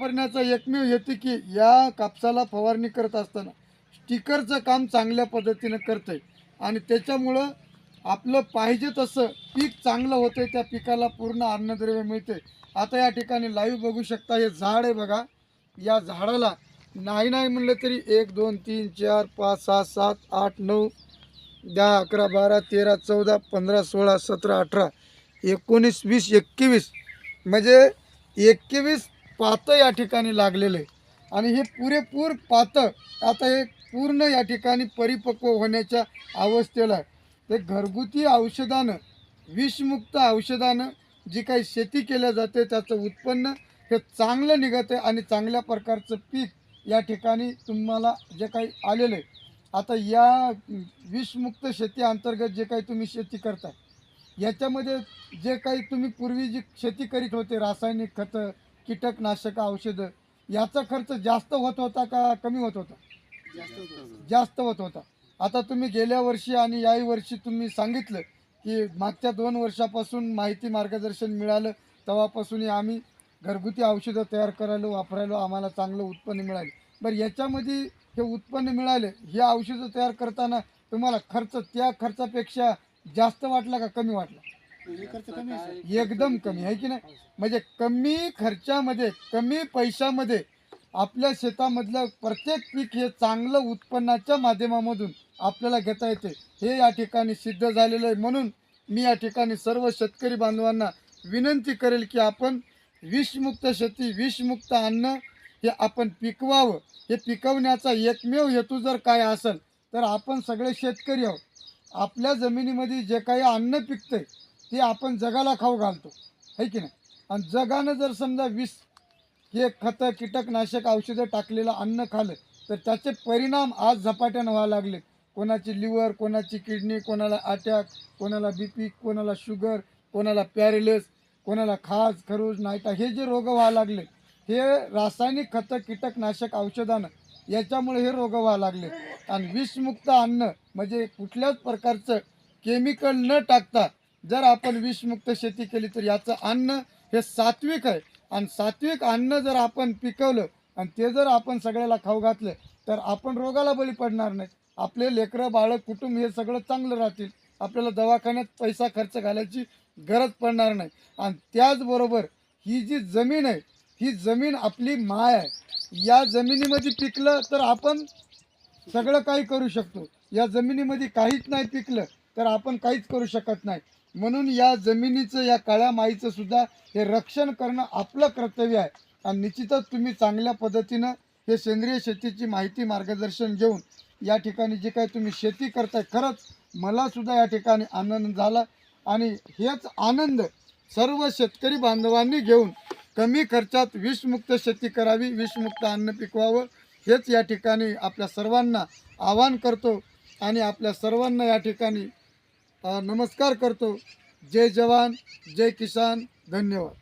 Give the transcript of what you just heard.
वापरण्याचा एकमेव येते की या कापसाला फवारणी करत असताना स्टिकरचं काम चांगल्या पद्धतीनं करतंय. आणि त्याच्यामुळं आपलं पाहिजे तसं पीक चांगलं होतंय त्या पिकाला पूर्ण अन्नद्रव्य मिळते आता या ठिकाणी लाईव्ह बघू शकता हे झाड आहे बघा. या झाडाला नाही नाही म्हणलं तरी एक दोन तीन चार पाच सहा सात आठ नऊ दहा अकरा बारा तेरा चौदा पंधरा सोळा सतरा अठरा एकोणीस वीस एकवीस. म्हणजे एकवीस पातं या ठिकाणी लागलेलं. आहे आणि हे पुरेपूर पातं आता हे पूर्ण या ठिकाणी परिपक्व होण्याच्या अवस्थेला आहे. ते घरगुती औषधानं विषमुक्त औषधानं जी काही शेती केल्या जाते त्याचं उत्पन्न हे चांगलं निघत आहे आणि चांगल्या प्रकारचं पीक या ठिकाणी तुम्हाला जे काही आलेलं आहे. आता या विषमुक्त शेती अंतर्गत जे काही तुम्ही शेती करताय याच्यामध्ये जे काही तुम्ही पूर्वी जी शेती करीत होते रासायनिक खतं कीटकनाशक औषधं याचा खर्च जास्त होत होता का कमी होत होता? जास्त होत होता. आता तुम्ही गेल्या वर्षी आणि याही वर्षी तुम्ही सांगितलं की मागच्या दोन वर्षापासून माहिती मार्गदर्शन मिळालं तेव्हापासूनही आम्ही घरगुती औषधं तयार करायलो वापरायलो आम्हाला चांगलं उत्पन्न मिळालं. बरं याच्यामध्ये हे उत्पन्न मिळाले हे औषधं तयार करताना तुम्हाला खर्च त्या खर्चापेक्षा जास्त वाटला का कमी वाटला? एकदम कमी आहे की नाही? म्हणजे कमी खर्चामध्ये कमी पैशामध्ये आपल्या शेतामधलं प्रत्येक पीक हे चांगलं उत्पन्नाच्या माध्यमामधून आपल्याला घेता येते. हे या ठिकाणी सिद्ध झालेलं आहे. म्हणून मी या ठिकाणी सर्व शेतकरी बांधवांना विनंती करेल की आपण विषमुक्त शेती विषमुक्त अन्न हे आपण पिकवावं. हे पिकवण्याचा एकमेव हेतू जर काय असेल तर आपण सगळे शेतकरी आहोत. आपल्या जमिनीमध्ये जे काही अन्न पिकतंय ते आपण जगाला खाऊ घालतो. है की नाही? आणि जगानं जर समजा विष हे खतं कीटकनाशक औषधं टाकलेलं अन्न खाल्लं तर त्याचे परिणाम आज झपाट्यानं व्हायला लागले. कोणाची लिव्हर कोणाची किडनी कोणाला अटॅक कोणाला बी पी कोणाला शुगर कोणाला पॅरेलिस कोणाला खाज खरूज नायटा हे जे रोग व्हायला लागले हे रासायनिक खतं कीटकनाशक औषधानं याच्यामुळे हे रोग व्हायला लागले. आणि विषमुक्त अन्न म्हणजे कुठल्याच प्रकारचं केमिकल न टाकता जर आपण विषमुक्त शेती केली तर याचं अन्न हे सात्विक आहे. आणि सात्विक अन्न जर आपण पिकवलं आणि ते जर आपण सगळ्याला खाऊ घातलं तर आपण रोगाला बळी पडणार नाही. आपले लेकरं बाळं कुटुंब हे सगळं चांगलं राहतील. आपल्याला दवाखान्यात पैसा खर्च घालायची गरज पडणार नाही. आणि त्याचबरोबर ही जी जमीन आहे ही जमीन आपली माय आहे. या जमिनीमध्ये पिकलं तर आपण सगळं काही करू शकतो. या जमिनीमध्ये काहीच नाही पिकलं तर आपण काहीच करू शकत नाही. म्हणून या जमिनीचं या काळ्या माईचं सुद्धा हे रक्षण करणं आपलं कर्तव्य आहे. आणि निश्चितच तुम्ही चांगल्या पद्धतीनं हे सेंद्रिय शेतीची माहिती मार्गदर्शन घेऊन या ठिकाणी जे काही तुम्ही शेती करताय खरंच मलासुद्धा या ठिकाणी आनंद झाला. आणि हेच आनंद सर्व शेतकरी बांधवांनी घेऊन कमी खर्चात विषमुक्त शेती करावी विषमुक्त अन्न पिकवावं हेच या ठिकाणी आपल्या सर्वांना आवाहन करतो. आणि आपल्या सर्वांना या ठिकाणी नमस्कार करतो. जय जवान जय किसान धन्यवाद.